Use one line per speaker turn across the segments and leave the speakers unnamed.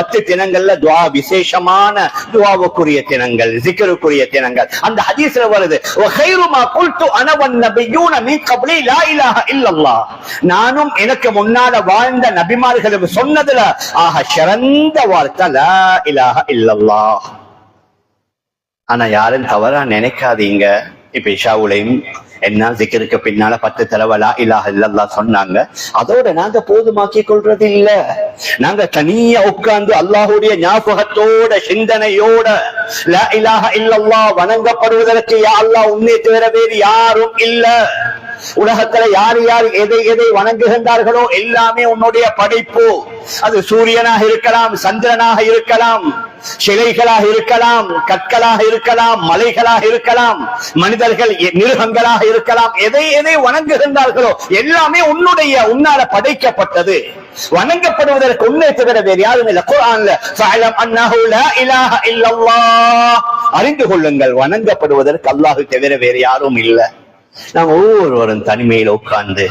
பத்து தினங்கள்ல துவா விசேஷமான துவாவுக்குரிய தினங்கள் ஜிக்கருக்குரிய தினங்கள். அந்த ஹதீஸ்ல வருது நானும் எனக்கு முன்னால வாழ்ந்த நபிமார்களுக்கு சொன்னதுல ஆக சிறந்த வார்த்தை லா இலாக இல்லல்லா. ஆனா யாரும் தவறா நினைக்காதீங்க. இப்ப இஷாவுலையும் என்ன சிக்கருக்கு பின்னால பத்து தடவை லா இல்லல்லா சொன்னாங்க. அதோட நாங்க போதுமாக்கி கொள்றது இல்ல நாங்க தனியா உட்கார்ந்து அல்லாஹுடைய ஞாபகத்தோட சிந்தனையோட லா இலாஹ இல்லல்லா வணங்கப்படுவதற்கு யா அல்லாஹ் உன்னை தவிர வேறு யாரும் இல்லை. உலகத்துல யார் யார் எதை எதை வணங்குகின்றார்களோ எல்லாமே உன்னுடைய படைப்பு. அது சூரியனாக இருக்கலாம் சந்திரனாக இருக்கலாம் சிலைகளாக இருக்கலாம் கற்களாக இருக்கலாம் மலைகளாக இருக்கலாம் மனிதர்கள் மிருகங்களாக இருக்கலாம் எதை எதை வணங்குகின்றார்களோ எல்லாமே உன்னுடைய உன்னால படைக்கப்பட்டது. வணங்கப்படுவதற்கு உன்னை தவிர வேறு யாரும் இல்லை. குர்ஆன்ல அறிந்து கொள்ளுங்கள். வணங்கப்படுவதற்கு அல்லாஹ் தவிர வேறு யாரும் இல்லை. நாங்கள் ஒவ்வொருவரும் தனிமையில உட்கார்ந்து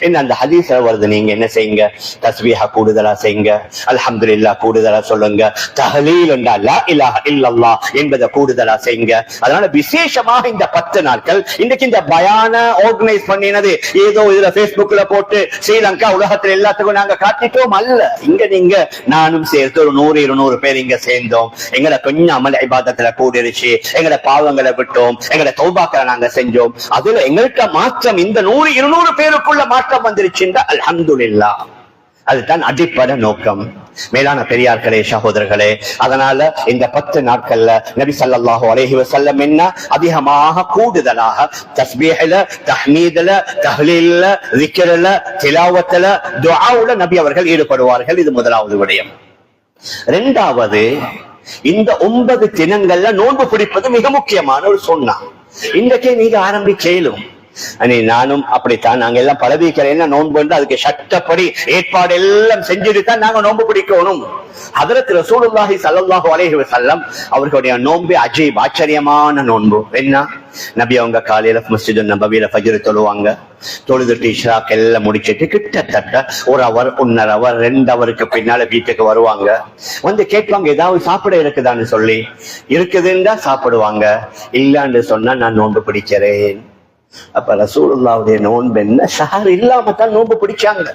என்ன அந்த ஹதீஸ்ல வருது? நீங்க என்ன செய்யுங்க? தஸ்பீஹா கூடுதலா செய்யுங்க. அல்ஹம்துலில்லாஹ் கூடுதலா சொல்லுங்க. தஹலீல் லா இலாஹ இல்லல்லாஹ் என்பதை கூடுதலா செய்யுங்க. அதனால விசேஷமாக இந்த பத்து நாட்கள் இன்னைக்கு இந்த பயான ஆர்கனைஸ் பண்ணினது. ஏதோ இதுல பேஸ்புக்ல போட்டு ஸ்ரீலங்கா உலகத்துல எல்லாத்துக்கும் நாங்க காட்டிட்டோம் அல்ல. இங்க நீங்க நானும் சேர்த்து ஒரு நூறு இருநூறு பேர் இங்க சேர்ந்தோம். எங்களை கொஞ்சம் அமல் இபாதத்துல கூடிருச்சு. எங்களை பாவங்களை விட்டோம். எங்களை தௌபாக்களை நாங்க செஞ்சோம். அதுல எங்கள்கிட்ட மாற்றம் இந்த நூறு இருநூறு பேருக்குள்ள மாற்றம் வந்துருச்சுன்ற அல்ஹம்துலில்லாஹ் அதுதான் அடிப்படை நோக்கம். மேலான பெரியார்களே சகோதரர்களே அதனால இந்த பத்து நாட்கள்ல நபி சல்லாஹூ அலஹி வசல்லம் என்ன? அதிகமாக கூடுதலாக தஸ்பீஹ்ல தஹ்மீதுல தஹ்லீல்ல ذிக்ர்ல திலாவத்துல துஆவுல நபி அவர்கள் ஈடுபடுவார்கள். இது முதலாவது விடயம். ரெண்டாவது இந்த ஒன்பது தினங்கள்ல நோன்பு பிடிப்பது மிக முக்கியமான ஒரு சொன்னா. இன்றைக்கே நீங்க ஆரம்பிக்கலும் அனே நானும் அப்படித்தான். நாங்க எல்லாம் பழவிக்கிறேன் நோன்பு வந்து அதுக்கு சட்டப்படி ஏற்பாடு எல்லாம் செஞ்சுட்டு தான் நாங்க நோன்பு பிடிக்கணும். ஹதரத் ரசூலுல்லாஹி ஸல்லல்லாஹு அலேஹி வசல்லம் அவர்களுடைய நோன்பு அஜீப் ஆச்சரியமான நோன்பு. என்ன? நபி அவங்க காலையில மஸ்ஜிது நபவியில ஃபஜ்ர் தொழுவாங்க. தொழுதுட்டு இஷ்ராக் எல்லாம் முடிச்சிட்டு கிட்டத்தட்ட ஒரு அவர் ஒன்னரை அவர் ரெண்டு அவருக்கு பின்னால வீட்டுக்கு வருவாங்க. வந்து கேட்பாங்க ஏதாவது சாப்பிட இருக்குதான்னு சொல்லி. இருக்குதுன்னா சாப்பிடுவாங்க. இல்லன்னு சொன்னா நான் நோன்பு பிடிக்கிறேன். அப்ப ரசூலுல்லாவுடைய நோன்பு என்ன? ஷஹர் இல்லாம தான் நோன்பு பிடிச்சாங்க.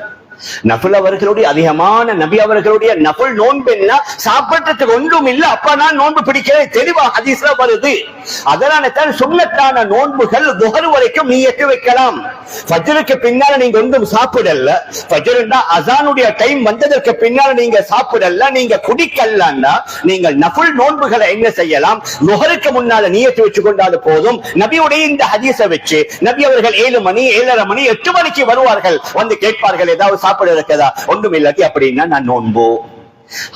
நபுல் அவர்களுடைய அதிகமான நபி அவர்களுடைய நபுல் நோன்பு என்ன? சாப்பிட்டதுக்கு ஒன்றும் இல்ல. அப்ப நான் நோன்பு பிடிக்கிறேன் தெளிவா ஹதீஸ்ல வருது. அதனால தான் சுண்ணத்தான நோன்புகள் துகர் வரைக்கும் நீ எட்டு வைக்கலாம். ஃபஜருக்கு பின்னால நீங்க ஒன்றும் சாப்பிடல. ஃபஜருண்டா அசானுடைய டைம் வந்ததற்கு பின்னால நீங்க சாப்பிடல. நீங்க குடிக்கலன்னா நீங்கள் நபுல் நோன்புகளை என்ன செய்யலாம்? நுகருக்கு முன்னால நீயத்து வச்சு கொண்டாலும் போதும். நபியுடைய இந்த ஹதீஸை வச்சு நபி அவர்கள் ஏழு மணி ஏழரை மணி எட்டு மணிக்கு வருவார்கள். வந்து கேட்பார்கள். ஏதாவது சாப்பிட இருக்குதா? ஒன்றும் இல்லாட்டி அப்படின்னா நான் நோன்பு.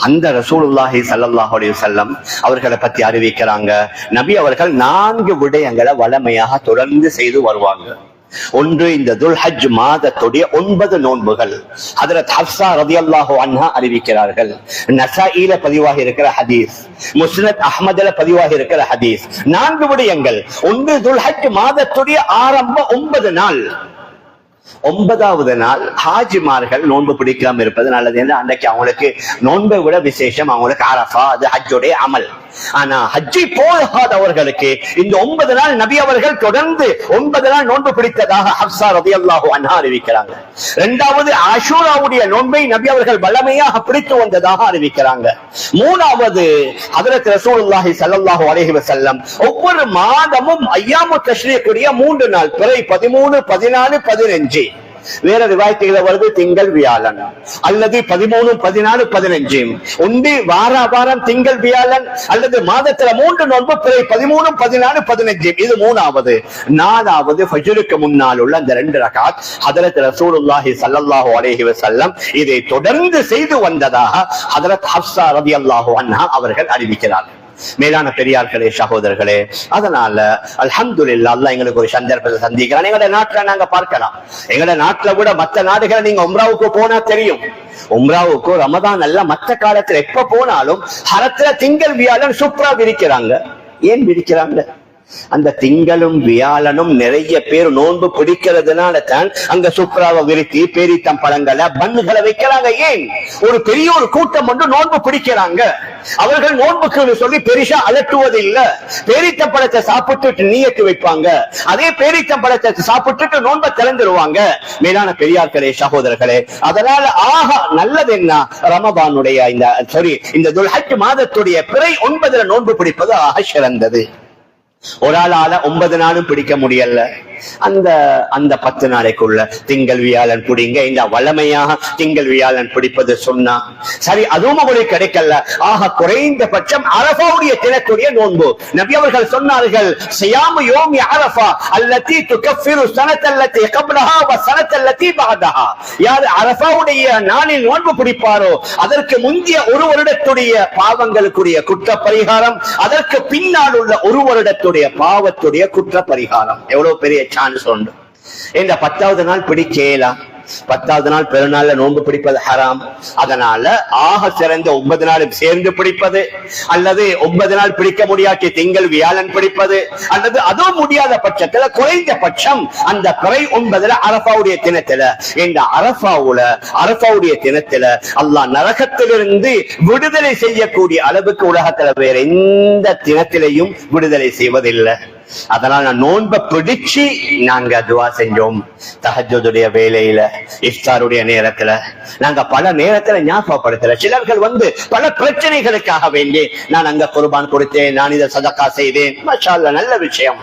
அந்த ரசூலுல்லாஹி சல்லாஹுடைய செல்லம் அவர்களை பத்தி அறிவிக்கிறாங்க. நபி அவர்கள் நான்கு விடயங்களை வளமையாக தொடர்ந்து செய்து வருவாங்க. ஒன்று இந்த துல்ஹஜ் மாதத்துடைய ஒன்பது நோன்புகள். ஹதரத் ரதி ரதியல்லாஹு அன்ஹா அறிவிக்கிறார்கள். நசாயில பதிவாக இருக்கிற ஹதீஸ். முஸ்னத் அஹமதுல பதிவாக இருக்கிற ஹதீஸ். நான்கு விடயங்கள். ஒன்று துல்ஹஜ் மாதத்துடைய ஆரம்ப ஒன்பது நாள். ஒன்பதாவது நாள் ஹாஜிமார்கள் நோன்பு பிடிக்காம இருப்பது நல்லது. என்று அன்றைக்கு அவங்களுக்கு நோன்பை விட விசேஷம். அவங்களுக்கு அரஃபா அது ஹஜ்ஜுடைய அமல். ஆனா ஹஜ்ஜி போகாதவர்களுக்கு இந்த ஒன்பது நாள் நபி அவர்கள் தொடர்ந்து ஒன்பது நாள் நோன்பு பிடித்ததாக ஹப்சா ரதி அல்லாஹு அண்ணா அறிவிக்கிறாங்க. இரண்டாவது ஆஷூராவுடைய நோன்பை நபி அவர்கள் வல்லமையாக பிடித்து வந்ததாக அறிவிக்கிறாங்க. மூணாவது அதற்கு ரசூலுல்லாஹி ஸல்லல்லாஹு அலைஹி வசல்லம் ஒவ்வொரு மாதமும் ஐயாமு தஷ்ரீக்குரிய மூன்று நாள் பிறை பதிமூணு பதினாலு பதினஞ்சு. வேற ரிவாயத்துகளை வருது திங்கள் வியாழன். அல்லது பதிமூணு பதினாலு பதினஞ்சு. ஒன்று வார வாரம் திங்கள் வியாழன் அல்லது மாதத்துல மூன்று நோன்பு பிறை பதிமூணு பதினாலு பதினஞ்சு. இது மூணாவது. நாலாவது ஃபஜ்ருக்கு முன்னால் உள்ள அந்த ரெண்டு ரகாத் ஹதரத் ரசூலுல்லாஹி சல்லல்லாஹு அலைஹி வசல்லம் இதை தொடர்ந்து செய்து வந்ததாக ஹதரத் ஹப்சா ரதி அல்லாஹு அண்ணா அவர்கள் அறிவிக்கிறார்கள். மேலான பெரியார்களே சகோதரர்களே அதனால அல்ஹம்துலில்லாஹ் அல்லாஹ் எங்களுக்கு ஒரு சந்தர்ப்பத்தை சந்திக்கிறான் எங்களோட நாட்டுல நாங்க பார்க்கலாம். எங்களோட நாட்டுல கூட மத்த நாடுகளை நீங்க உம்ராவுக்கு போனா தெரியும். உம்ராவுக்கு ரமதான் அல்ல மத்த காலத்துல எப்ப போனாலும் ஹரத்துல திங்கள் வியாழன் சூப்பரா விரிக்கிறாங்க. ஏன் விரிக்கிறாங்க? அந்த திங்களும் வியாழனும் நிறைய பேர் நோன்பு பிடிக்கிறதுனால தான் அங்க சுக்ராவை விரித்தி பேரித்தம் பழங்களை பண்ணுகளை வைக்கிறாங்க. ஏன்? ஒரு பெரிய ஒரு கூட்டம் ஒன்று நோன்பு பிடிக்கிறாங்க. அவர்கள் நோன்புக்கு சொல்லி பெரிசா அலட்டுவது இல்ல பேரித்தம் பழத்தை சாப்பிட்டுட்டு நீயத்து வைப்பாங்க. அதே பேரித்தம் பழத்தை சாப்பிட்டுட்டு நோன்பை திறந்துருவாங்க. மேலான பெரியார்களே சகோதரர்களே அதனால ஆஹா நல்லது என்ன? ரமபானுடைய இந்த சாரி இந்த துல்ஹட் மாதத்துடைய பிறை ஒன்பதுல நோன்பு பிடிப்பது ஆக சிறந்தது. ஒரு ஆளால ஒன்பது நாளும் பிடிக்க முடியல. அந்த அந்த பத்து நாளைக்குள்ள திங்கள் வியாழன் பிடிங்க. இந்த வளமையாக திங்கள் வியாழன் பிடிப்பது சொன்னா சரி அதுவும் உங்களுக்கு கிடைக்கல. ஆக குறைந்தபட்சம் அரபாவுடைய தினத்துடைய நோன்பு. நபி அவர்கள் சொன்னார்கள் சியாமு யோமி அரபா அல்லத்தி துக்கஃபிரு சனத்தல்லத்தி கப்லஹா வ சனத்தல்லத்தி பஅதஹா யார் அரபாவுடைய நாளில் நோன்பு பிடிப்பாரோ அதற்கு முந்திய ஒரு வருடத்துடைய பாவங்களுக்குரிய குற்ற பரிகாரம் அதற்கு பின்னால் உள்ள ஒரு வருடத்துடைய பாவத்துடைய குற்ற பரிகாரம் எவ்வளவு பெரிய சான்ஸ் உண்டு இந்த பத்தாவது நாள் பிடிக்கலாம் பத்தாவது நாள் பெருநாள்ல நோன்பு பிடிப்பது ஹராம். அதனால ஆக சிறந்த ஒன்பது நாள் சேர்ந்து பிடிப்பது அல்லது ஒன்பது நாள் பிடிக்க முடியாட்டி திங்கள் வியாழன் பிடிப்பது அல்லது அதுவும் முடியாத பட்சத்துல குறைந்த பட்சம் அந்த பிறை ஒன்பதுல அரபாவுடைய தினத்துல. இந்த அரபாவுல அரபாவுடைய தினத்துல அல்லாஹ் நரகத்திலிருந்து விடுதலை செய்யக்கூடிய அளவுக்கு உலகத்துல வேற எந்த தினத்திலையும் விடுதலை செய்வதில்லை. அதனால நான் நோன்பை பிடிச்சு நாங்க துவா செஞ்சோம். தஹஜுடைய வேலையில இஃப்தாருடைய நேரத்துல. நாங்க பல நேரத்துல ஞாபகப்படுத்தல. சிலர்கள் வந்து பல பிரச்சனைகளுக்காக வேண்டி நான் அங்க குர்பான் கொடுத்தேன் நான் இதை சதக்கா செய்தேன். நல்ல விஷயம்.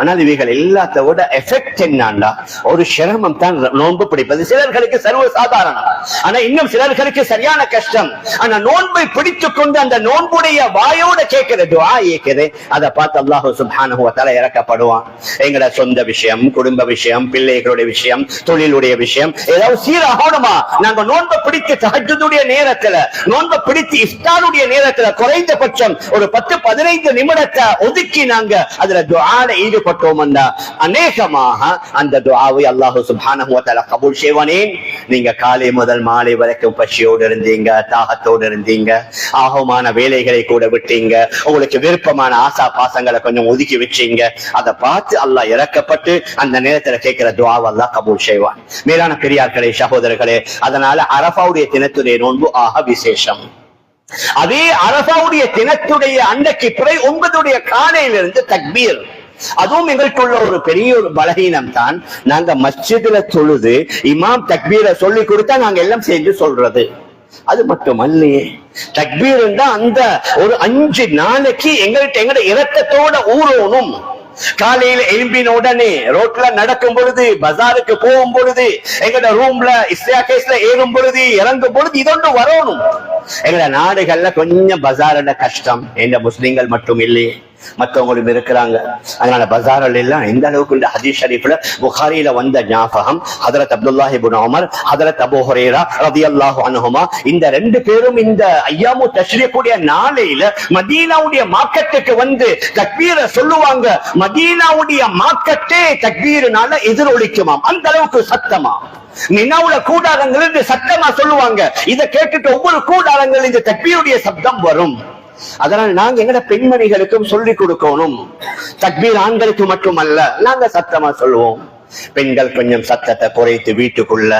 ஆனால் இவைகள் எல்லாத்த விட எஃபெக்ட் என்னண்டா? ஒரு சிரமம் தான் நோன்பு பிடிப்பது. சிலர்களுக்கு சர்வ சாதாரணம். ஆனா இன்னும் சிலர்களுக்கு சரியான கஷ்டம். ஆனா நோன்பை பிடித்துக் கொண்டு அந்த நோன்புடைய வாயோட கேட்கிற துவா ஏக்குது அதை பார்த்து அல்லாஹு சுப்ஹானஹு வ இறக்கப்படுவான். எங்கட சொந்த விஷயம் குடும்ப விஷயம் பிள்ளைகளுடைய விஷயம் தொழிலுடைய விஷயம் ஏதாவது சீராகணுமா நாங்க நோன்பை பிடித்து தகஜதுடைய நேரத்துல நோன்பை பிடித்து இஃப்தாருடைய நேரத்துல குறைந்தபட்சம் ஒரு பத்து பதினைந்து நிமிடத்தை ஒதுக்கி நாங்க அதுல துவாட ஈடுபட்டோம் ஈடுபட்டோம்னா அநேகமாக அந்த துவாவை அல்லாஹு சுப்ஹானஹு கபூல் செய்வானேன் நீங்க காலை முதல் மாலை வரைக்கும் பசியோடு இருந்தீங்க தாகத்தோடு இருந்தீங்க ஆகமான வேலைகளை கூட விட்டீங்க உங்களுக்கு விருப்பமான ஆசா பாசங்களை கொஞ்சம் ஒதுக்கி வச்சீங்க அதை பார்த்து அல்லாஹ் இறக்கப்பட்டு அந்த நேரத்துல கேட்கிற துவாவை அல்லாஹ் கபூல் செய்வான். மேலான பெரியார்களே சகோதரர்களே அதனால அரபாவுடைய தினத்துடைய நோன்பு ஆக விசேஷம். அதே அரபாவுடைய தினத்துடைய அன்றைக்கு பிறை ஒன்பதுடைய காலையிலிருந்து தக்பீர். அதுவும் எங்கள்கிட்ட உள்ள ஒரு பெரிய ஒரு பலகீனம் தான் நாங்க மஸ்ஜிதுல தொழுது இமாம் தக்பீரை சொல்லி கொடுத்தா நாங்க எல்லாம் சேர்ந்து சொல்றது. அது மட்டுமல்லையே தக்பீர் தான் அந்த ஒரு அஞ்சு நாளைக்கு எங்கள்கிட்ட எங்கட இரக்கத்தோட ஊறணும். காலையில எழும்பின உடனே ரோட்ல நடக்கும் பொழுது பஜாருக்கு போகும் பொழுது எங்கட ரூம்ல இஸ்யா கேஸ்ல ஏறும் பொழுது இறங்கும் பொழுது இதொன்று வரணும். எங்கட நாடுகள்ல கொஞ்சம் பஜார்ல கஷ்டம். எங்க முஸ்லிம்கள் மட்டும் இல்லையே. மற்றவங்களும் இருக்கிறாங்க. அதனால பசாரில் எல்லாம் எந்த அளவுக்கு இந்த ஹதீஸ் ஷரீஃப்ல புகாரியில வந்த ஞாபகம் ஹதரத் அப்துல்லாஹி இப்னு ஹதரத் அபூ ரதி அல்லாஹு அன்ஹுமா இந்த ரெண்டு பேரும் இந்த ஐயாமு தஷ்ரீக்குடைய நாளையில மதீனாவுடைய மார்க்கெட்டுக்கு வந்து தக்பீரை சொல்லுவாங்க. மதீனாவுடைய மார்க்கெட்டே தக்பீர்னால எதிரொலிக்குமாம். அந்த அளவுக்கு சத்தமா? நினாவுல கூடாரங்கள் சத்தமா சொல்லுவாங்க. இதை கேட்டுட்டு ஒவ்வொரு கூடாரங்கள் இந்த தக்பீருடைய சப்தம் வரும். அதனால நாங்க எங்கட பெண்மணிகளுக்கும் சொல்லிக் கொடுக்கணும். தக்பீர் ஆண்களுக்கு மட்டுமல்ல நாங்க சத்தமா சொல்லுவோம். பெண்கள் கொஞ்சம் சத்தத்தை குறைத்து வீட்டுக்குள்ள.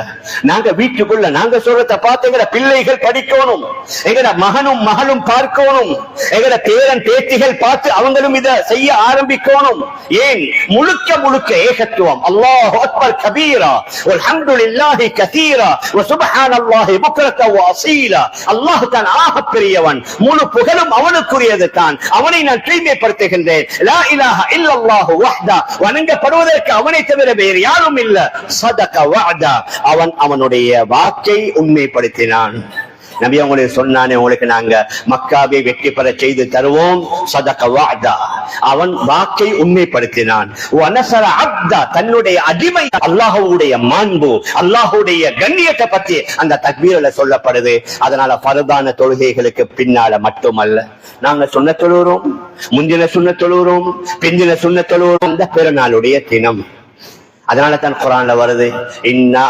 நாங்க வீட்டுக்குள்ள நாங்க சொல்றத பார்த்து எங்கட பிள்ளைகள் படிக்கணும். எங்கட மகனும் மகளும் பார்க்கணும். எங்கட பேரன் பேத்திகள் பார்த்து அவங்களும் இத செய்ய ஆரம்பிக்கணும். ஏன்? முழுக்க முழுக்க ஏகத்துவம். அல்லாஹ் அக்பர் கபீரா. வல்ஹம்துலில்லாஹி கதீரா வசுப்ஹானல்லாஹி புக்ரத அசீலா. அல்லாஹ் தான் ஆக பெரியவன் முழு புகழும் அவனுக்குரியது தான். அவனை நான் தூய்மைப்படுத்துகின்றேன். லா இலாஹ இல்லல்லாஹு வஹ்தா. வணங்கப்படுவதற்கு அவனை தவிர வேறு யாரும் இல்ல. சதக வாதா அவன் அவனுடைய வாக்கை உண்மைப்படுத்தினான். நபி அவங்களுக்கு சொன்னானே உங்களுக்கு நாங்க மக்காவை வெற்றி பெற செய்து தருவோம். சதக வாதா அவன் வாக்கை உண்மைப்படுத்தினான். வனசர அப்தா. தன்னுடைய அடிமை அல்லாஹுடைய மாண்பு அல்லாஹுடைய கண்ணியத்தை பத்தி அந்த தக்பீரில் சொல்லப்படுது. அதனால பரதான தொழுகைகளுக்கு பின்னால மட்டுமல்ல. நாங்க சொன்ன தொழுகிறோம் முந்தின சொன்ன தொழுகிறோம் பிந்தின சொன்ன தொழுகிறோம் அந்த பிறநாளுடைய தினம். அதனால தான் குரான்ல வருது இன்னா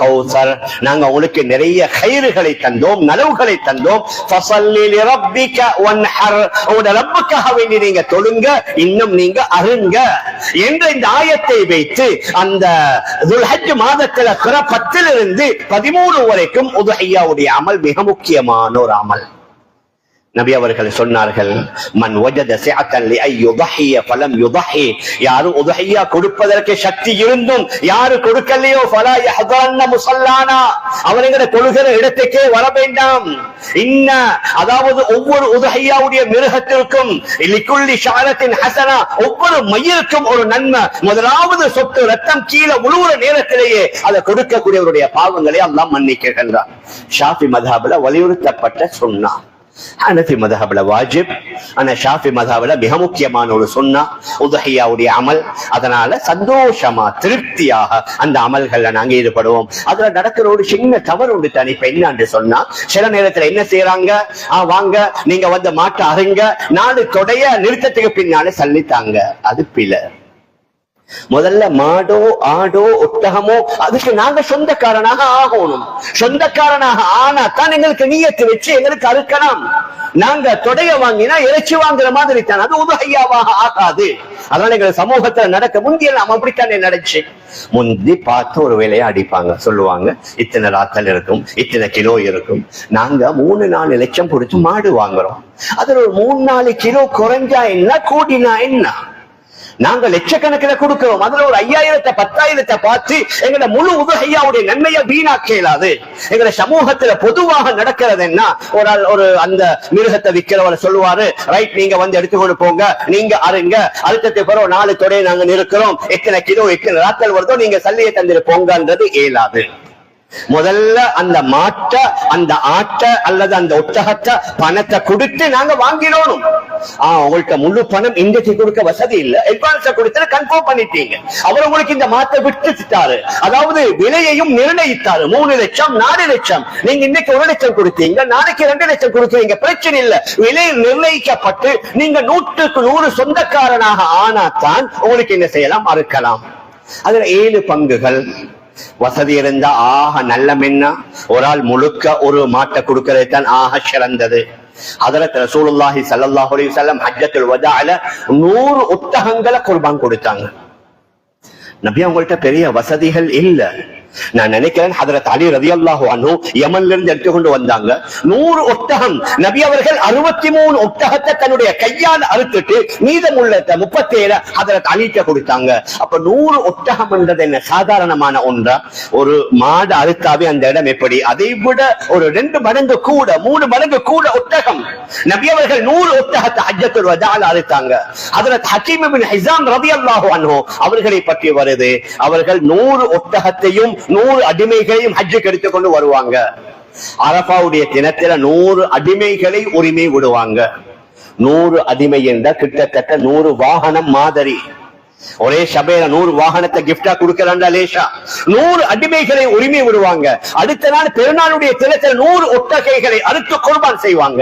கௌசர். நாங்க உங்களுக்கு நிறைய கயிறுகளை தந்தோம் நலவுகளை தந்தோம். வேண்டி நீங்க தொழுங்க இன்னும் நீங்க அருங்க என்ற இந்த ஆயத்தை வைத்து அந்த மாதத்துல பிற பத்திலிருந்து பதிமூணு வரைக்கும் உதுஹையாவுடைய அமல் மிக முக்கியமான ஒரு அமல். நபி அவர்கள் சொன்னார்கள் மண் ஒஜத சிஅத்தன் லிஐ யுதஹிய ஃபலம் யுதஹி. யாரும் உதஹியா கொடுப்பதற்கு சக்தி இருந்தும் யாரு கொடுக்கலையோ ஃபலா யஹதரன்ன முசல்லானா. அவனுங்கிற தொழுகிற இடத்துக்கே வர வேண்டாம். இன்ன அதாவது ஒவ்வொரு உதஹியாவுடைய மிருகத்திற்கும் லிக்குல்லி ஷாரத்தின் ஹசனா. ஒவ்வொரு மயிலுக்கும் ஒரு நன்மை. முதலாவது சொத்து ரத்தம் கீழே முழுவுற நேரத்திலேயே அதை கொடுக்கக்கூடியவருடைய பாவங்களை அல்லாஹ் மன்னிக்கின்றான். ஷாஃபி மதாபுல வலியுறுத்தப்பட்ட சொன்னா. ஹனஃபி மதஹப்ல வாஜிப். ஆனா ஷாஃபி மதஹப்ல மிக முக்கியமான ஒரு சொன்னா உதஹியாவுடைய அமல். அதனால சந்தோஷமா திருப்தியாக அந்த அமல்கள்ல நாங்க ஈடுபடுவோம். அதுல நடக்கிற ஒரு சின்ன தவறு உண்டு தானே இப்ப என்னன்னு சொன்னா சில நேரத்துல என்ன செய்யறாங்க ஆஹ் வாங்க நீங்க வந்து மாட்ட அருங்க நாலு தொடைய நிறுத்தத்துக்கு பின்னால சல்லித்தாங்க. அது பிள்ளை முதல்ல மாடோ ஆடோ ஒட்டகமோ அதுக்கு நாங்க சொந்தக்காரனாக ஆகணும். சொந்தக்காரனாக ஆனா தான் எங்களுக்கு நீயத்து வச்சு எங்களுக்கு அறுக்கலாம். நாங்க தொடைய வாங்கினா இறைச்சி வாங்குற மாதிரி தான். அது உதகையாவாக ஆகாது. அதனால எங்க சமூகத்துல நடக்க முந்தியெல்லாம் அப்படித்தானே நடந்துச்சு. முந்தி பார்த்து ஒரு வேலையை அடிப்பாங்க. சொல்லுவாங்க இத்தனை ராத்தல் இருக்கும் இத்தனை கிலோ இருக்கும். நாங்க மூணு நாலு லட்சம் கொடுத்து மாடு வாங்குறோம். அதுல ஒரு மூணு நாலு கிலோ குறைஞ்சா என்ன கூடினா என்ன? நாங்க லட்சக்கணக்கில் கொடுக்கிறோம். அதுல ஒரு ஐயாயிரத்தை பத்தாயிரத்தை பார்த்து எங்களை முழு உதகையாவுடைய நன்மையை வீணாக்க இயலாது எங்களை சமூகத்துல பொதுவாக நடக்கிறது என்ன? ஒரு ஆள் ஒரு அந்த மிருகத்தை விற்கிறவர் சொல்லுவாரு ரைட் நீங்க வந்து எடுத்துக்கொண்டு போங்க நீங்க அருங்க அழுத்தத்தை பிறகு நாலு தொடையை நாங்க நிறுக்கிறோம். எத்தனை கிலோ எத்தனை ராத்தல் வருதோ நீங்க சல்லியை தந்துட்டு போங்கன்றது இயலாது. முதல்ல அந்த மாட்டை அந்த ஆட்டை அல்லது அந்த ஒட்டகத்தை பணத்தை கொடுத்து நாங்க வாங்கிடணும். ஆஹ் முழு பணம் இன்றைக்கு கொடுக்க வசதி இல்ல. அட்வான்ஸ கொடுத்து கன்ஃபார்ம் பண்ணிட்டீங்க. அவர் உங்களுக்கு இந்த மாட்டை விட்டுட்டாரு அதாவது விலையையும் நிர்ணயித்தாரு. மூணு லட்சம் நாலு லட்சம். நீங்க இன்னைக்கு ஒரு லட்சம் கொடுத்தீங்க நாளைக்கு ரெண்டு லட்சம் கொடுத்தீங்க பிரச்சனை இல்ல. விலை நிர்ணயிக்கப்பட்டு நீங்க நூற்றுக்கு நூறு சொந்தக்காரனாக ஆனாதான் உங்களுக்கு என்ன செய்யலாம்? அறுக்கலாம். அதுல ஏழு பங்குகள். வசதி இருந்தா ஆக நல்ல மென்னா. ஒரு ஆள் முழுக்க ஒரு மாட்டை கொடுக்கறது தான் ஆக சிறந்தது. ஹதரத் ரசூலுல்லாஹி ஸல்லல்லாஹு அலைஹி வஸல்லம் ஹஜ்ஜத்துல் வதால நூறு ஒட்டகங்களை குர்பான் கொடுத்தாங்க. நபி அவங்கள்ட்ட பெரிய வசதிகள் இல்ல. நான் நினைக்கிறேன் ஹதரத் அலி ரதியல்லாஹு அன்ஹு யமன்ல இருந்து எடுத்து கொண்டு வந்தாங்க. நூறு ஒட்டகம் நபி அவர்கள் அறுபத்தி மூணு ஒட்டகத்தை தன்னுடைய கையால் அறுத்துட்டு மீதமுள்ள முப்பத்தி ஏழு ஹதரத் அலிட்ட கொடுத்தாங்க. அப்ப நூறு ஒட்டகம் என்றது என்ன? சாதாரணமான ஒன்றா? ஒரு மாடு அறுத்தாவே அந்த இடம் எப்படி? அதை விட ஒரு ரெண்டு மடங்கு கூட மூணு மடங்கு கூட ஒட்டகம். நபி அவர்கள் நூறு ஒட்டகத்தை ஹஜ்ஜத்துல் வதால அறுத்தாங்க. ஹதரத் ஹக்கீம் இப்னு ஹிஸாம் ரலியல்லாஹு அன்ஹு அவர்களை பற்றி வருது. அவர்கள் நூறு ஒட்டகத்தையும் நூறு அடிமைகளையும் ஹஜ்ஜுக்கு எடுத்துக்கொண்டு வருவாங்க. அரபாவுடைய தினத்தில நூறு அடிமைகளை உரிமை விடுவாங்க. நூறு அடிமை என்ற கிட்டத்தட்ட நூறு வாகனம் மாதிரி. ஒரே சபையில நூறு வாகனத்தை கிஃப்டா கொடுக்கறாண்டா லேஷா நூறு அடிமைகளை உரிமை விடுவாங்க. அடுத்த நாள் பெருநாளுடைய தினத்தில் நூறு ஒட்டகைகளை அறுத்து குர்பான் செய்வாங்க.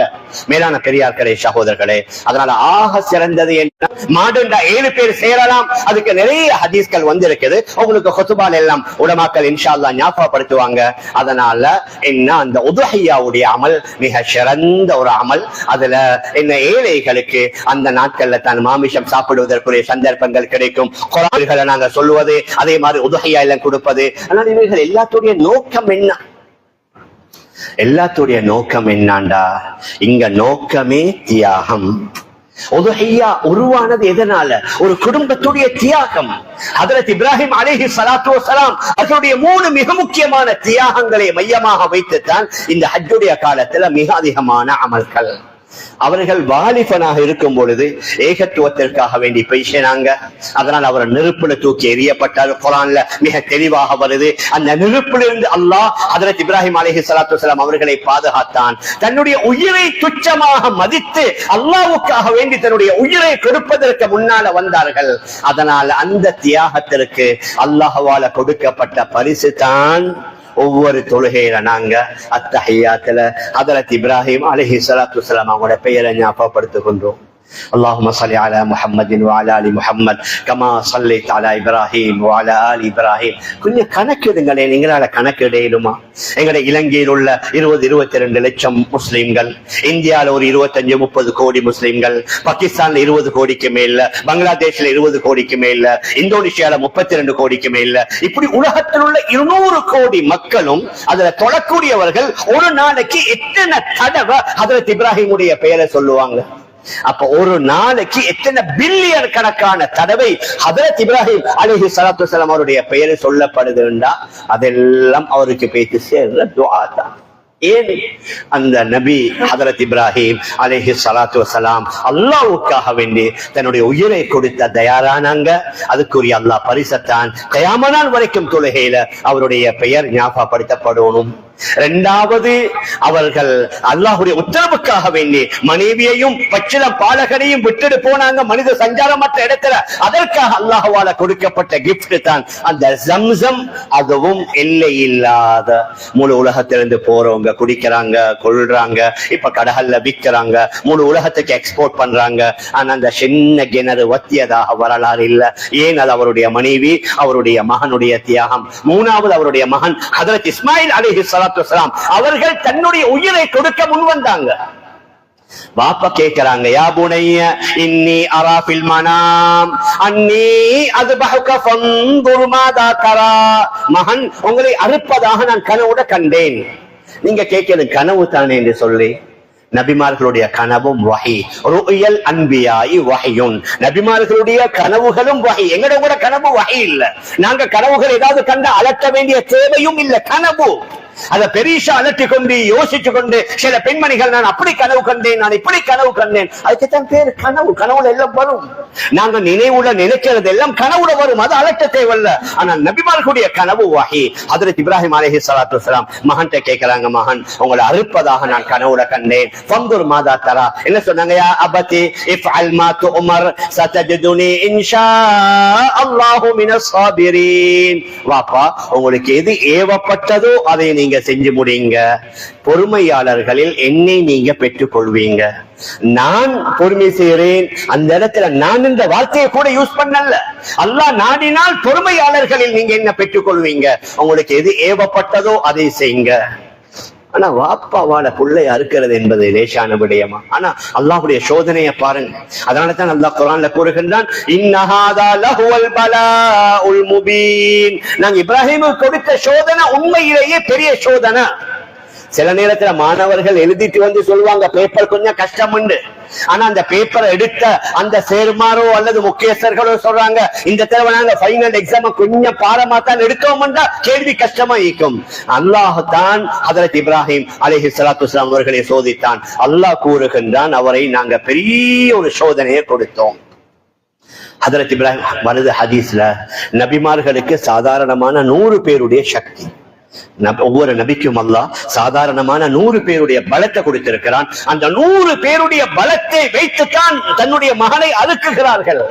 மேலான பெரியார்களே சகோதரர்களே அதனால ஆக சிறந்தது என்ன? மாடுண்டா ஏழு பேர் சேரலாம். அதுக்கு நிறைய ஹதீஸ்கள் வந்திருக்குது. உங்களுக்கு கொத்துபால் எல்லாம் உடமாக்கள் இன்ஷா அல்லாஹ் ஞாபகப்படுத்துவாங்க. அதனால என்ன? அந்த உதுஹையாவுடைய அமல் மிக சிறந்த ஒரு அமல். அதுல என்ன ஏழைகளுக்கு அந்த நாட்கள்ல தான் மாமிசம் சாப்பிடுவதற்குரிய சந்தர்ப்பங்கள் கிடைக்கும். குரான்களை நாங்க சொல்லுவது அதே மாதிரி உதகையா எல்லாம் கொடுப்பது. ஆனால் இவைகள் எல்லாத்துடைய நோக்கம் என்ன? எல்லாத்துடைய நோக்கம் என்னாண்டா? இங்க நோக்கமே தியாகம். உதுஹையா உருவானது எதனால? ஒரு குடும்பத்துடைய தியாகம். ஹதரத் இப்ராஹிம் அலேஹி சலாத்து வஸலாம் அதனுடைய மூணு மிக முக்கியமான தியாகங்களை மையமாக வைத்துத்தான் இந்த ஹஜ்ஜுடைய காலத்துல மிக அதிகமான அமல்கள். அவர்கள் வாலிபனாக இருக்கும் பொழுது ஏகத்துவத்திற்காக வேண்டி பேசினாங்க. அதனால் அவர் நெருப்புல தூக்கி எறியப்பட்டார். குரான்ல மிக தெளிவாக வருது. அந்த நெருப்பிலிருந்து அல்லாஹ் ஹதரத் இப்ராஹிம் அலஹி சலாத்து வலாம் அவர்களை பாதுகாத்தான். தன்னுடைய உயிரை துச்சமாக மதித்து அல்லாவுக்காக வேண்டி தன்னுடைய உயிரை கொடுப்பதற்கு முன்னால வந்தார்கள். அதனால் அந்த தியாகத்திற்கு அல்லாஹவால கொடுக்கப்பட்ட பரிசு தான் ஒவ்வொரு தொழுகையில நாங்க அத்தஹையாத்துல ஹதரத் இப்ராஹிம் அலஹி ஸலாத்து வஸலாம் அவங்களோட பெயரை ஞாபகப்படுத்துகின்றோம் اللهم صل على محمد وعلى ال محمد كما صليت على ابراهيم وعلى ال ابراهيم கொஞ்சம் கணக்கிடுங்களே நீங்களால கணக்கிடையிலுமா எங்களுடைய இலங்கையில் உள்ள இருபது இருபத்தி ரெண்டு லட்சம் முஸ்லிம்கள் இந்தியால ஒரு இருபத்தஞ்சு முப்பது கோடி முஸ்லிம்கள் பாகிஸ்தான்ல இருபது கோடிக்கு மேல பங்களாதேஷ்ல இருபது கோடிக்கு மேல இந்தோனேஷியால முப்பத்தி ரெண்டு கோடிக்கு மேல இப்படி உலகத்தில் உள்ள இருநூறு கோடி மக்களும் அதுல தொழக்கூடியவர்கள் ஒரு நாளைக்கு எத்தனை தடவை ஹதரத் இப்ராஹிமுடைய பெயரை சொல்லுவாங்க அப்ப ஒரு நாளைக்கு எத்தனை பில்லியன் கணக்கான தடவை ஹதரத் இப்ராஹிம் அலஹி சலாத்து சலாம் அவருடைய பெயர் சொல்லப்படுதுண்டா? அதெல்லாம் அவருக்கு பேச்சு சேர்ற துவா தான். ஏன்? அந்த நபி ஹதரத் இப்ராஹிம் அலேஹி சலாத்து வசலாம் அல்லாவுக்காக வேண்டி தன்னுடைய உயிரை கொடுத்த தயாரானாங்க. அதுக்குரிய அல்லாஹ் பரிசத்தான். கயாமனால் வரைக்கும் தொழுகையில அவருடைய பெயர் ஞாபகப்படுத்தப்படணும். இரண்டாவது அவர்கள் அல்லாஹுடைய உத்தரவுக்காக வேண்டி மனைவியையும் பச்சில பாலகனையும் விட்டுட்டு போனாங்க. மனித சஞ்சாரமற்ற இடத்துல அதற்காக அல்லாஹுவால கொடுக்கப்பட்ட கிஃப்ட் தான். அந்த ஜம்சம் அதுவும் எல்லை இல்லாத முழு உலகத்திலிருந்து போறவங்க குடிக்கிறாங்க கொள்றாங்க இப்ப கடகல்ல விற்கிறாங்க முழு உலகத்துக்கு எக்ஸ்போர்ட் பண்றாங்க. ஆனா அந்த சின்ன கிணறு வத்தியதாக வரலாறு இல்லை. ஏன் அது அவருடைய மனைவி அவருடைய மகனுடைய தியாகம்? மூணாவது அவருடைய மகன் அதற்கு இஸ்மாயில் அலிஹிஸ்லாம் சலாத்து வசலாம் அவர்கள் தன்னுடைய உயிரை கொடுக்க முன் வந்தாங்க. பாப்பா கேக்குறாங்க யா புனைய இன்னி அராபில் மனாம். அன்னி அது பஹுக ஃபந்துர் மாதா தரா. மகன் உங்களை அறுப்பதாக நான் கனவுட கண்டேன். நீங்க கேட்கிறது கனவு தானே என்று சொல்லி நபிமார்களுடைய கனவும் வகை. ருயல் அன்பியாயி வகையும் நபிமார்களுடைய கனவுகளும் வகை. எங்கட கூட கனவு வகை இல்ல. நாங்க கனவுகள் ஏதாவது கண்ட அலட்ட வேண்டிய தேவையும் இல்ல. கனவு. அத பெரிசா அலட்டி கொண்டு யோசிச்சு கொண்டு சில பெண்மணிகள் நான் அப்படி கனவு கண்டேன் நான் இப்படி கனவு கண்டேன். அதுக்குத்தான் பேர் கனவு கனவுல எல்லாம் வரும். நாங்க நினைவுல நினைக்கிறது எல்லாம் கனவுல வரும் அது அலட்ட தேவையில்ல. ஆனா நபிமார்களுடைய கனவு வகை. ஹதரத் இப்ராஹிம் அலஹி சலாத்து வலாம் மகன்கிட்ட கேட்கிறாங்க மகன் உங்களை அறுப்பதாக நான் கனவுல கண்டேன். ஃபந்தூர் மாதா தரா. என்ன சொன்னாங்க யா அபதி இஃப் அல்மா உமர் சதஜதுனி இன்ஷா அல்லாஹு மின சாபிரீன். வாப்பா உங்களுக்கு எது ஏவப்பட்டதோ அதை நீங்க செஞ்சு முடியுங்க பொறுமையாளர்களில் என்னை நீங்க பெற்றுக் கொள்வீங்க நான் பொறுமை செய்கிறேன் அந்த இடத்துல நான் இந்த வார்த்தையை கூட யூஸ் பண்ணல. அல்லாஹ் நாடினால் பொறுமையாளர்களில் நீங்க என்ன பெற்றுக் கொள்வீங்க உங்களுக்கு எது ஏவப்பட்டதோ அதை செய்யுங்க ஆனா வாப்பாவால புள்ளை அறுக்கிறது என்பது லேசான விடயமா? ஆனா அல்லாஹுடைய சோதனையை பாருங்க. அதனால தான் அல்லாஹ் குரான்ல கூறுகின்றான் இன்னஹாதா லஹுவல் பலாஉல் முபீன். நாங்க இப்ராஹிமுக்கு கொடுத்த சோதனை உண்மையிலேயே பெரிய சோதனை. சில நேரத்துல மாணவர்கள் எழுதிட்டு வந்து சொல்லுவாங்க பேப்பர் கொஞ்சம் கஷ்டம் உண்டு ஆனா அந்த பேப்பரை எடுத்த அந்த சேர்மாரோ அல்லது முக்கியஸ்தர்களோ சொல்றாங்க இந்த தடவை நாங்க ஃபைனல் எக்ஸாம் கொஞ்சம் பாடமா தான் எடுக்கோம்டா கேள்வி கஷ்டமா ஈக்கும் அல்லாஹ் தான் ஹதரத் இப்ராஹிம் அலஹி சலாத்து அவர்களை சோதித்தான். அல்லாஹ் கூறுகின்றான் அவரை நாங்க பெரிய ஒரு சோதனையை கொடுத்தோம். ஹதரத் இப்ராஹிம் வருது ஹதீஸ்ல நபிமார்களுக்கு சாதாரணமான நூறு பேருடைய சக்தி. ஒவ்வொரு நபிக்கும் அல்லா சாதாரணமான நூறு பேருடைய பலத்தை கொடுத்திருக்கிறான். அந்த நூறு பேருடைய பலத்தை வைத்துத்தான் தன்னுடைய மகனை அழுக்குகிறார்கள்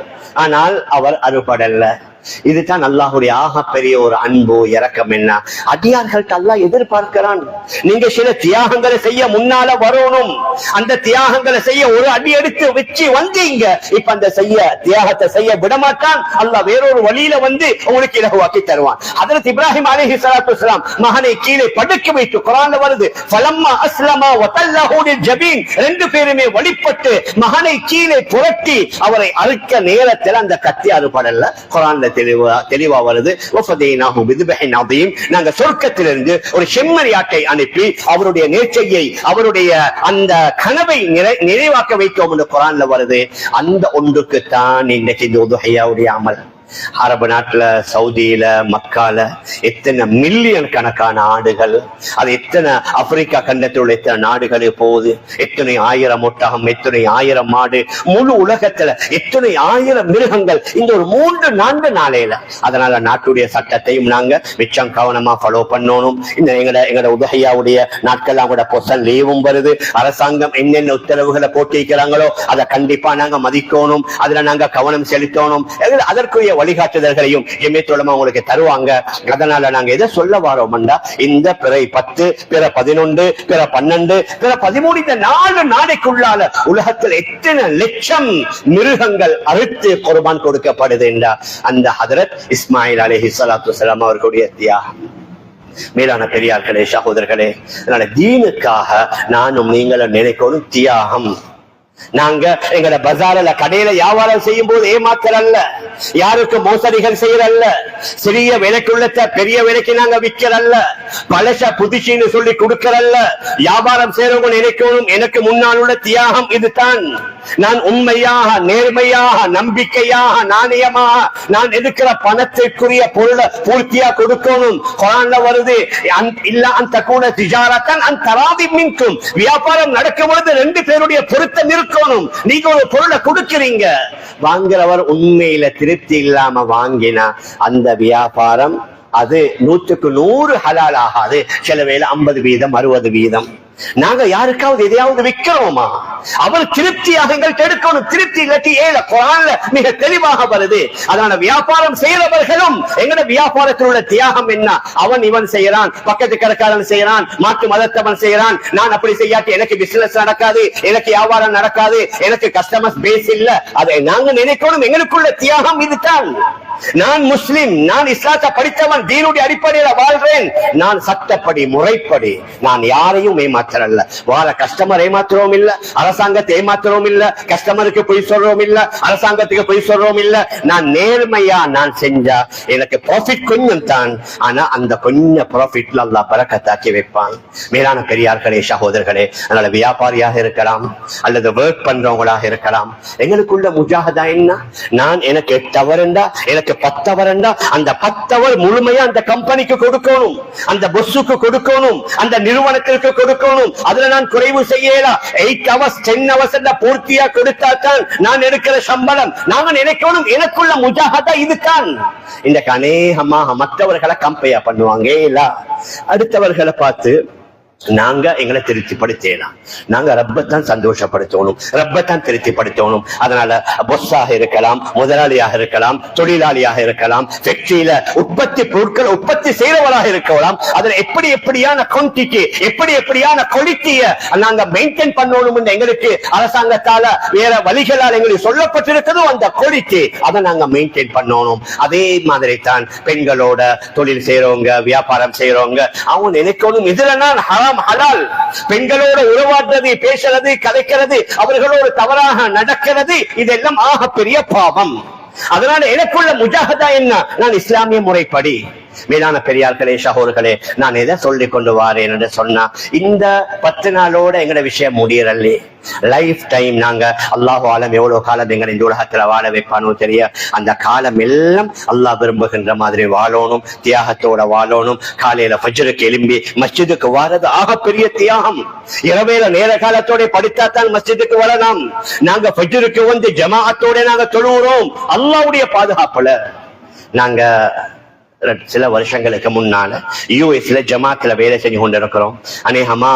ஆனால் அவர் அறுபடல்ல. இதுதான் அல்லாஹுடைய ஆக பெரிய ஒரு அன்பு இறக்கம் என்ன? அடியார்கள்ட்ட அல்லாஹ் எதிர்பார்க்கிறான். நீங்க சில தியாகங்களை செய்ய முன்னால வரணும். அந்த தியாகங்களை செய்ய ஒரு அடி எடுத்து வச்சு வந்தீங்க. இப்ப அந்த செய்ய தியாகத்தை செய்ய விடமாட்டான். அல்லாஹ் வேறொரு வழியில வந்து உங்களுக்கு இலகுவாக்கி தருவான். அதற்கு இப்ராஹிம் அலிஹி சலாத்து இஸ்லாம் மகனை கீழே படுக்க வைத்து குரான் வருது பலம்மா அஸ்லமா வதல்லஹு ஜபீன். ரெண்டு பேருமே வழிபட்டு மகனை கீழே புரட்டி அவரை அறுக்க நேரத்தில் அந்த கத்தி அறுபடல்ல குரான்ல தெளிவா தெளிவா வருது. நாங்க சொர்க்கத்திலிருந்து ஒரு செம்மறியாட்டை அனுப்பி அவருடைய நேர்ச்சையை அவருடைய அந்த கனவை நிறை நிறைவாக்க வைத்தோம் என்று குரான்ல வருது. அந்த ஒன்றுக்கு தான் இன்னைக்கு அமல். அரபு நாட்டுல சவுதியில மக்கால எத்தனை மில்லியன் கணக்கான ஆடுகள் அது எத்தனை ஆப்பிரிக்கா கண்டத்தில் உள்ள எத்தனை நாடுகள் போகுது எத்தனை ஆயிரம் ஒட்டகம் எத்தனை ஆயிரம் மாடு முழு உலகத்துல எத்தனை ஆயிரம் மிருகங்கள் இந்த ஒரு மூன்று நான்கு நாளையில. அதனால நாட்டுடைய சட்டத்தையும் நாங்க மிச்சம் கவனமா ஃபாலோ பண்ணணும். இந்த எங்கட எங்கட உதகையாவுடைய நாட்கள்லாம் கூட பொசல் லீவும் வருது. அரசாங்கம் என்னென்ன உத்தரவுகளை போட்டிருக்கிறாங்களோ அதை கண்டிப்பா நாங்க மதிக்கணும். அதுல நாங்க கவனம் செலுத்தணும். அதற்குரிய வழிகாட்டுதல்களையும் எம்மியத்துலமா உங்களுக்கு தருவாங்க. அதனால நாங்க எதை சொல்ல வாரோம்டா இந்த பிறை பத்து பிற பதினொன்று பிற பன்னெண்டு பிற பதிமூணு இந்த நாலு நாளைக்குள்ளால உலகத்தில் எத்தனை லட்சம் மிருகங்கள் அறுத்து குர்பான் கொடுக்கப்படுது என்றா அந்த ஹதரத் இஸ்மாயில் அலைஹி சலாத்து சலாம் அவர்களுடைய தியாகம். மேலான பெரியார்களே சகோதரர்களே அதனால தீனுக்காக நானும் நீங்களும் நினைக்கணும் தியாகம். நாங்க எங்கட பஜார்ல கடையில வியாபாரம் செய்யும் போது ஏமாத்தல் யாருக்கும் மோசடிகள் செய்யறல்ல. சிறிய விலைக்குள்ள பெரிய விலைக்கு நாங்க விற்கிறல்ல. பழச புதுச்சின்னு சொல்லி கொடுக்கறல்ல. வியாபாரம் செய்யறவங்க நினைக்கணும். எனக்கு முன்னால் உள்ள தியாகம் இதுதான். நான் உண்மையாக நேர்மையாக நம்பிக்கையாக நாணயமாக நான் எடுக்கிற பணத்திற்குரிய பொருளை பூர்த்தியா கொடுக்கணும். குரான்ல வருது இல்ல அந்த கூட திஜாரத்தான் அந்த தராதி மின்கும் வியாபாரம் நடக்கும் பொழுது ரெண்டு பேருடைய பொருத்தம் கொடுக்கணும். நீங்க ஒரு பொருளை கொடுக்கிறீங்க. வாங்குறவர் உண்மையில திருப்தி இல்லாம வாங்கினா அந்த வியாபாரம் அது நூற்றுக்கு நூறு ஹலால் ஆகாது. சில வேலை ஐம்பது வீதம் அறுபது வீதம். நாங்க யாருக்காவது எதையாவது விக்கிறோமா அவர் திருப்தியாக எங்கள்கிட்ட எடுக்கணும் திருப்தி இல்லாட்டி ஏழை குரான்ல மிக தெளிவாக வருது. அதனால வியாபாரம் செய்யறவர்களும் எங்கட வியாபாரத்தில் உள்ள தியாகம் என்ன? அவன் இவன் செய்யறான் பக்கத்து கடைக்காரன் செய்யறான் மாற்று மதத்தவன் செய்யறான் நான் அப்படி செய்யாட்டி எனக்கு பிசினஸ் நடக்காது எனக்கு வியாபாரம் நடக்காது எனக்கு கஸ்டமர்ஸ் பேஸ் இல்ல. அதை நாங்க நினைக்கணும். எங்களுக்குள்ள தியாகம் இதுதான். நான் முஸ்லிம் நான் இஸ்லாத்தை படித்தவன் தீனுடைய அடிப்படையில வாழ்றேன். நான் சட்டப்படி முறைப்படி நான் யாரையும் ஏமாத்துறல்ல வாழ கஸ்டமர் ஏமாத்துறோம் இல்ல அரசாங்கத்தை ஏமாத்துறோம் இல்ல கஸ்டமருக்கு பொய் சொல்றோம் இல்ல அரசாங்கத்துக்கு பொய் சொல்றோம் இல்ல. நான் நேர்மையா நான் செஞ்சா எனக்கு ப்ராஃபிட் கொஞ்சம் தான். ஆனா அந்த கொஞ்சம் ப்ராஃபிட்ல அல்லாஹ் பறக்கத்தாக்கி வைப்பான். மேலான பெரியார்களே சகோதரர்களே அதனால வியாபாரியாக இருக்கலாம் அல்லது ஒர்க் பண்றவங்களாக இருக்கலாம். எங்களுக்குள்ள முஜாகதா என்ன? நான் எனக்கு எட்டு அவருண்டா எனக்கு பத்து அவருண்டா அந்த பத்தவர் முழுமையா அந்த கம்பெனிக்கு கொடுக்கணும். அந்த பொஸ்ஸுக்கு கொடுக்கணும். அந்த நிறுவனத்திற்கு கொடுக்கணும். அதுல நான் குறைவு செய்யல. எயிட் ஹவர்ஸ் டென் ஹவர்ஸ் பூர்த்தியா கொடுத்தா நான் எடுக்கிற சம்பளம். நாங்க நினைக்கணும் எனக்குள்ள முஜாகதா இதுதான். இந்த அநேகமாக மற்றவர்களை கம்பையா பண்ணுவாங்க. அடுத்தவர்களை பார்த்து நாங்க எங்களை திருப்திப்படுத்தலாம் நாங்க ரப்பத்தான் சந்தோஷப்படுத்தணும். ரப்பத்தான் திருப்திப்படுத்தணும். அதனால பொஸ்ஸாக இருக்கலாம் முதலாளியாக இருக்கலாம் தொழிலாளியாக இருக்கலாம் ஃபேக்டரியில உற்பத்தி பொருட்கள் உற்பத்தி செய்யறவராக இருக்கலாம். அதுல எப்படி எப்படியான குவான்டிட்டி எப்படி எப்படியான குவாலிட்டிய நாங்க மெயின்டைன் பண்ணணும் எங்களுக்கு அரசாங்கத்தால வேற வழிகளால் எங்களுக்கு சொல்லப்பட்டிருக்கிறதோ அந்த குவாலிட்டி அதை நாங்க மெயின்டைன் பண்ணணும். அதே மாதிரி தான் பெண்களோட தொழில் செய்யறவங்க வியாபாரம் செய்யறவங்க அவங்க நினைக்கணும் இதுல நான் ஹராம் ஹலால். பெண்களோட உறவாடுறது பேசுறது கதைக்கிறது அவர்களோடு தவறாக நடக்கிறது இதெல்லாம் ஆக பெரிய பாவம். அதனால எனக்குள்ள முஜாகதா என்ன? நான் இஸ்லாமிய முறைப்படி. மேலான பெரியார்களே சகோதர்களே நான் எதை சொல்லிக் கொண்டு வாரேன் என்று சொன்னா இந்த பத்து நாளோட எங்கட விஷயம் முடியறல்லே. லைஃப் டைம் நாங்க அல்லாஹ் ஆலம் எவ்வளவு காலம் எங்களை இந்த உலகத்துல வாழ வைப்பானோ தெரிய அந்த காலம் எல்லாம் அல்லாஹ் விரும்புகின்ற மாதிரி வாழணும் தியாகத்தோட வாழணும் காலையில பஜ்ருக்கு எலும்பி மஸ்ஜிதுக்கு வாரது பெரிய தியாகம். இரவேல நேர காலத்தோட படித்தாத்தான் மஸ்ஜிதுக்கு வரலாம். நாங்க பஜ்ருக்கு வந்து ஜமாஅத்தோட நாங்க தொழுகிறோம். அல்லாவுடைய பாதுகாப்புல. நாங்க சில வருஷங்களுக்கு முன்னால யூஎஸ்ல ஜமாத்துல வேலை செஞ்சு கொண்டிருக்கிறோம். அநேகமா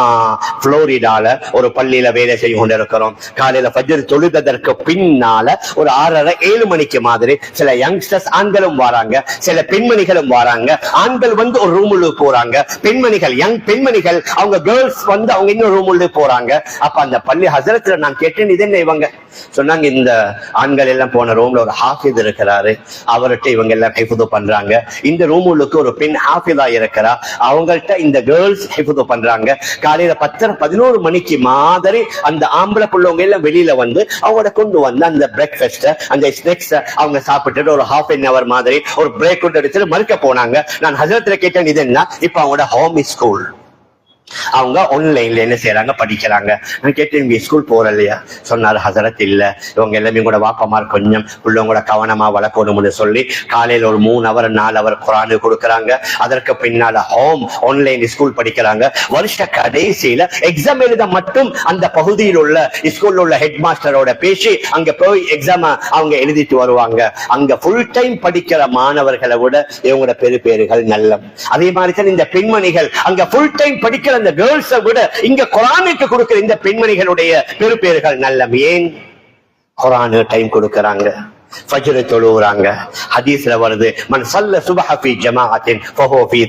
புளோரிடால ஒரு பள்ளியில வேலை செஞ்சு கொண்டிருக்கிறோம். காலையில பஜர் தொழுததற்கு பின்னால ஒரு ஆறரை ஏழு மணிக்கு மாதிரி சில யங்ஸ்டர்ஸ் ஆண்களும் வராங்க சில பெண்மணிகளும் வராங்க. ஆண்கள் வந்து ஒரு ரூம் உள்ள போறாங்க பெண்மணிகள் யங் பெண்மணிகள் அவங்க கேர்ள்ஸ் வந்து அவங்க இன்னொரு உள்ள போறாங்க. அப்ப அந்த பள்ளி ஹசரத்துல நான் கேட்டேன் இது என்ன இவங்க? சொன்னாங்க இந்த ஆண்கள் எல்லாம் போன ரூம்ல ஒரு ஹாஃபித் இருக்கிறாரு. அவர்கிட்ட இவங்க எல்லாம் ஹிஃபுது பண்றாங்க. இந்த ரூமுக்கு ஒரு பெண் ஹாஃபிதா இருக்கிறா. அவங்கள்ட்ட இந்த கேர்ள்ஸ் ஹிஃபுது பண்றாங்க. காலையில பத்தரை பதினோரு மணிக்கு மாதிரி அந்த ஆம்பளை பிள்ளைங்க எல்லாம் வெளியில வந்து அவங்கள கொண்டு வந்து அந்த பிரேக்ஃபாஸ்ட அந்த ஸ்நாக்ஸ் அவங்க சாப்பிட்டுட்டு ஒரு ஹாஃப் அன் அவர் மாதிரி ஒரு பிரேக் எடுத்துட்டு மறுக்க போனாங்க. நான் ஹசரத்துல கேட்டேன் இது என்ன? இப்ப அவங்களோட ஹோம் ஸ்கூல் அவங்க ஆன்லைன்ல என்ன செய்யறாங்க படிக்கிறாங்க. நான் கேட்டேன் இவங்க ஸ்கூல் போற இல்லையா சொன்னார் ஹசரத் இல்ல. இவங்க எல்லாமே கூட வாப்பமார் கொஞ்சம் உள்ளவங்களோட கவனமா வளர்க்கணும்னு சொல்லி காலையில ஒரு மூணு அவர் நாலு அவர் குரானு கொடுக்குறாங்க. அதற்கு பின்னால ஹோம் ஆன்லைன் ஸ்கூல் படிக்கிறாங்க. வருஷ கடைசியில எக்ஸாம் எழுத மட்டும் அந்த பகுதியில் உள்ள ஸ்கூல்ல உள்ள ஹெட் மாஸ்டரோட பேசி அங்க போய் எக்ஸாம் அவங்க எழுதிட்டு வருவாங்க. அங்க ஃபுல் டைம் படிக்கிற மாணவர்களை விட இவங்களோட பெரு பேருகள் நல்ல அதே மாதிரி தான் இந்த பெண்மணிகள் அங்க ஃபுல் டைம் படிக்கிற அந்த கேர்ள்ஸை விட இங்க குரானுக்கு கொடுக்கிற இந்த பெண்மணிகளுடைய பெருப்பேறுகள் நல்ல ஏன்? குரானு டைம் கொடுக்கறாங்க. ஃபஜ்ர் தொழுகிறாங்க ஹதீஸ்ல வருது மன் சல்ல சுபஹ ஜமாஅத்தின்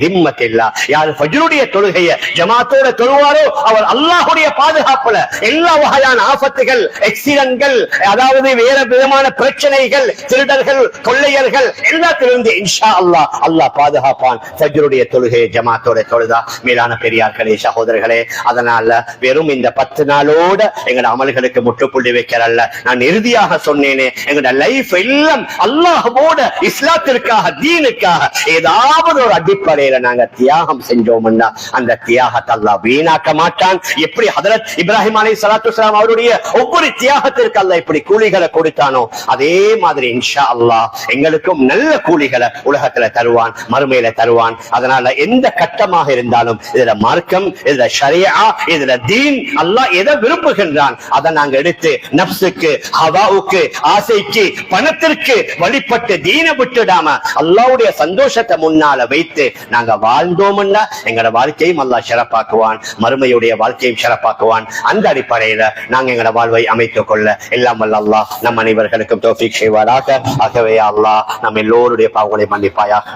திம்மத்தில்லா. யார் ஃபஜ்ருடைய தொழுகைய ஜமாத்தோட தொழுவாரோ அவர் அல்லாஹ்வுடைய பாதுகாப்புல எல்லா வகையான ஆபத்துகள் எக்ஸிடன்ட்கள் அதாவது வேற விதமான பிரச்சனைகள் திருடர்கள் கொள்ளையர்கள் எல்லாத்திலிருந்து இன்ஷா அல்லாஹ் அல்லாஹ் பாதுகாப்பான். ஃபஜ்ருடைய தொழுகையை ஜமாத்தோட தொழுதா? மேலான பெரியார்களே சகோதரர்களே அதனால வெறும் இந்த பத்து நாளோட எங்களோட அமல்களுக்கு முற்றுப்புள்ளி வைக்கிறல்ல. நான் இறுதியாக சொன்னேனே எங்கட லைஃப் எல்லாம் அல்லாஹோட இஸ்லாத்திற்காக தீனுக்காக ஏதாவது ஒரு அடிப்படையில நாங்க தியாகம் செஞ்சோம்னா அந்த தியாகத்தை அல்லா வீணாக்க மாட்டான். எப்படி ஹதரத் இப்ராஹிம் அலி சலாத்து அவருடைய ஒவ்வொரு தியாகத்திற்கு அல்ல இப்படி கூலிகளை கொடுத்தானோ அதே மாதிரி இன்ஷா அல்லாஹ் எங்களுக்கும் நல்ல கூலிகளை உலகத்துல தருவான் மறுமையில தருவான். அதனால எந்த கட்டமாக இருந்தாலும் இதுல மார்க்கம் இதுல ஷரியா இதுல தீன் அல்லாஹ் எதை விரும்புகின்றான் அதை நாங்க எடுத்து நப்சுக்கு ஹவாவுக்கு ஆசைக்கு பண பணத்திற்கு வழிபட்டு தீன விட்டுடாம அல்லாவுடைய சந்தோஷத்தை முன்னால வைத்து நாங்க வாழ்ந்தோம்னா எங்களோட வாழ்க்கையும் அல்லாஹ் சிறப்பாக்குவான் மறுமையுடைய வாழ்க்கையும் சிறப்பாக்குவான். அந்த அடிப்படையில நாங்க எங்களோட வாழ்வை அமைத்துக் கொள்ள எல்லாம் வல்ல அல்லா நம் அனைவர்களுக்கும் தோஃபிக் செய்வாராக. ஆகவே அல்லாஹ் நம்ம எல்லோருடைய பாவங்களை மன்னிப்பாயாக.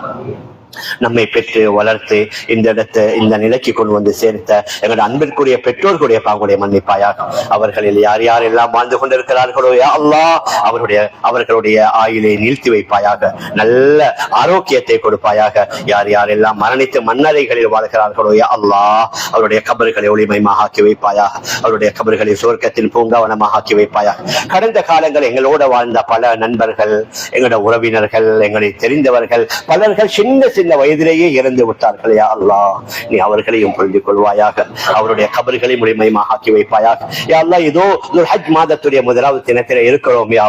நம்மை பெற்று வளர்த்து இந்த இடத்தை இந்த நிலைக்கு கொண்டு வந்து சேர்த்த எங்களுடைய அன்பிற்குரிய பெற்றோர்களுடைய பாங்குடைய மன்னிப்பாயாக. அவர்களில் யார் யார் எல்லாம் வாழ்ந்து கொண்டிருக்கிறார்களோ யா அவருடைய அவர்களுடைய ஆயிலை நிறுத்தி வைப்பாயாக. நல்ல ஆரோக்கியத்தை கொடுப்பாயாக. யார் யார் எல்லாம் மரணித்து மண்ணறைகளில் வாழ்கிறார்களோ யா அவருடைய கபர்களை ஒளிமயமாக ஆக்கி வைப்பாயாக. அவருடைய கபர்களை சுவர்க்கத்தின் பூங்காவனமாக ஆக்கி வைப்பாயாக. கடந்த காலங்கள் எங்களோட வாழ்ந்த பல நண்பர்கள் எங்களோட உறவினர்கள் எங்களை தெரிந்தவர்கள் பலர்கள் சின்ன சின்ன வயதிலேயே இறந்து விட்டார்கள் யா நீ அவர்களையும் புரிந்து கொள்வாயாக. அவருடைய கபர்களை முழுமையமாக ஆக்கி வைப்பாயாக. யா அல்லாஹ் இதோ ஹஜ் மாதத்துடைய முதலாவது தினத்திலே இருக்கிறோம் யா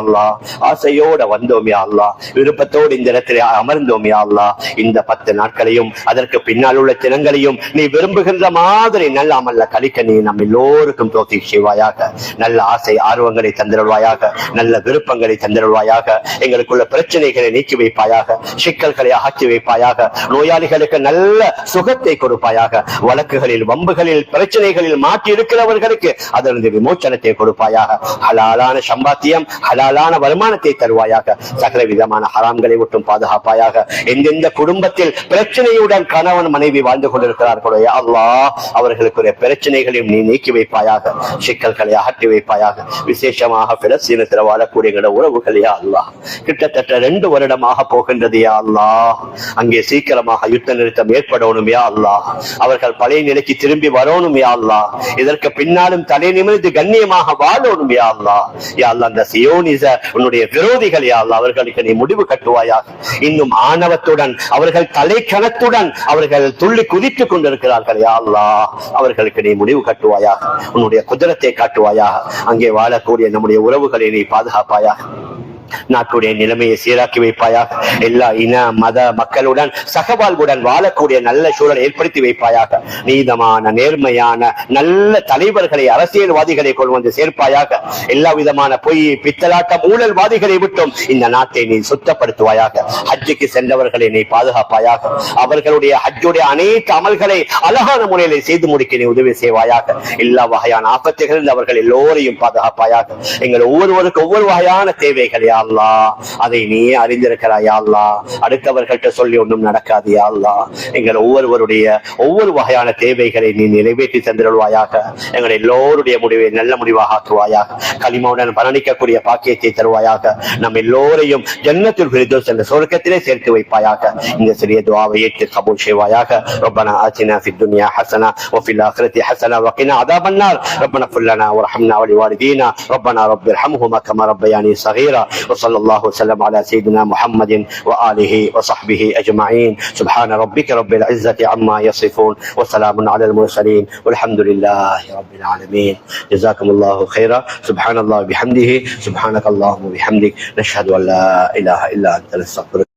ஆசையோட வந்தோம் யா அல்லாஹ். விருப்பத்தோடு இந்த இடத்திலே அமர்ந்தோம் யா இந்த பத்து நாட்களையும் அதற்கு பின்னால் உள்ள தினங்களையும் நீ விரும்புகின்ற மாதிரி நல்ல அமல்ல கழிக்க நீ நம் எல்லோருக்கும் தோத்தி செய்வாயாக. நல்ல ஆசை ஆர்வங்களை தந்திருவாயாக நல்ல விருப்பங்களை தந்திருவாயாக எங்களுக்குள்ள பிரச்சனைகளை நீக்கி வைப்பாயாக. சிக்கல்களை அகற்றி வைப்பாயாக. கொடுப்பாயாக நோயாளிகளுக்கு நல்ல சுகத்தை கொடுப்பாயாக. வழக்குகளில் வம்புகளில் பிரச்சனைகளில் மாற்றி இருக்கிறவர்களுக்கு அதிலிருந்து விமோச்சனத்தை கொடுப்பாயாக. ஹலாலான சம்பாத்தியம் ஹலாலான வருமானத்தை தருவாயாக. சகல விதமான ஹராம்களை விட்டும் பாதுகாப்பாயாக. எந்தெந்த குடும்பத்தில் பிரச்சனையுடன் கணவன் மனைவி வாழ்ந்து கொண்டிருக்கிறார்களோ அல்லா அல்லாஹ் அவர்களுக்குரிய பிரச்சனைகளையும் நீ நீக்கி வைப்பாயாக. சிக்கல்களை அகற்றி வைப்பாயாக. விசேஷமாக பிலஸ்தீனத்தில் வாழக்கூடிய உறவுகளையா அல்லா கிட்டத்தட்ட ரெண்டு வருடமாக போகின்றது அல்லா அங்கே சீக்கிரமாக யுத்த நிறுத்தம் ஏற்படணும் யா அவர்கள் பழைய நிலைக்கு திரும்பி வரணும் யா இதற்கு பின்னாலும் தலை நிமிர்ந்து கண்ணியமாக வாழணும் யா யா அல்லாஹ் அந்த சியோனிச உன்னுடைய விரோதிகள் யா அல்லாஹ் அவர்களுக்கு நீ முடிவு கட்டுவாயாக. இன்னும் ஆணவத்துடன் அவர்கள் தலை கணத்துடன் அவர்கள் துள்ளி குதித்துக் கொண்டிருக்கிறார்கள் யா அல்லா அவர்களுக்கு நீ முடிவு கட்டுவாயாக. உன்னுடைய குதிரத்தை காட்டுவாயாக. அங்கே வாழக்கூடிய நம்முடைய உறவுகளை நீ பாதுகாப்பாயாக. நாட்டுடைய நிலைமையை சீராக்கி வைப்பாயாக எல்லா இன மத மக்களுடன் சகவாழ்வுடன் வாழக்கூடிய நல்ல சூழலை ஏற்படுத்தி வைப்பாயாக. நீதமான நேர்மையான நல்ல தலைவர்களை அரசியல்வாதிகளை கொண்டு வந்து சேர்ப்பாயாக. எல்லா விதமான பொய் பித்தலாட்டம் ஊழல்வாதிகளை விட்டும் இந்த நாட்டை நீ சுத்தப்படுத்துவாயாக. ஹஜ்ஜுக்கு சென்றவர்களை நீ பாதுகாப்பாயாக. அவர்களுடைய ஹஜ்ஜுடைய அனைத்து அமல்களை அழகான முறையில் செய்து முடிக்க நீ உதவி செய்வாயாக. எல்லா வகையான ஆபத்துகளில் அவர்கள் எல்லோரையும் பாதுகாப்பாயாக. எங்கள் ஒவ்வொருவருக்கு ஒவ்வொரு வகையான தேவைகளையா யா அல்லாஹ் அதை நீ அறிந்திருக்கிறாய் யா அல்லாஹ் அடுத்தவர்கள்ட்ட சொல்லி ஒன்றும் நடக்காது யா அல்லாஹ் எங்கள் ஒவ்வொருவருடைய ஒவ்வொரு வகையான தேவைகளை நீ நிறைவேற்றி தந்திருவாயாக எங்கள் எல்லோருடைய முடிவை நல்ல முடிவாக ஆக்குவாயாக களிமாவுடன் மரணிக்கக்கூடிய பாக்கியத்தை தருவாயாக நம் எல்லோரையும் ஜன்னத்தில் ஃபிர்தௌஸ் என்ற சொர்க்கத்திலே சேர்த்து வைப்பாயாக இந்த சிறிய துவாவை ஏற்று கபூல் செய்வாயாக ربنا آتنا في الدنيا حسنة وفي الآخرة حسنة وقنا عذاب النار ربنا اغفر لنا وارحمنا ولوالدينا ربنا رب ارحمهما كما ربياني صغيرا وصلى الله وسلم على سيدنا محمد وآله وصحبه أجمعين. سبحان ربك رب العزة عما يصفون وسلام على المرسلين والحمد لله رب العالمين. جزاكم الله خيرا. سبحان الله بحمده. سبحانك اللهم وبحمدك. نشهد أن لا إله إلا أنت. نستغفرك.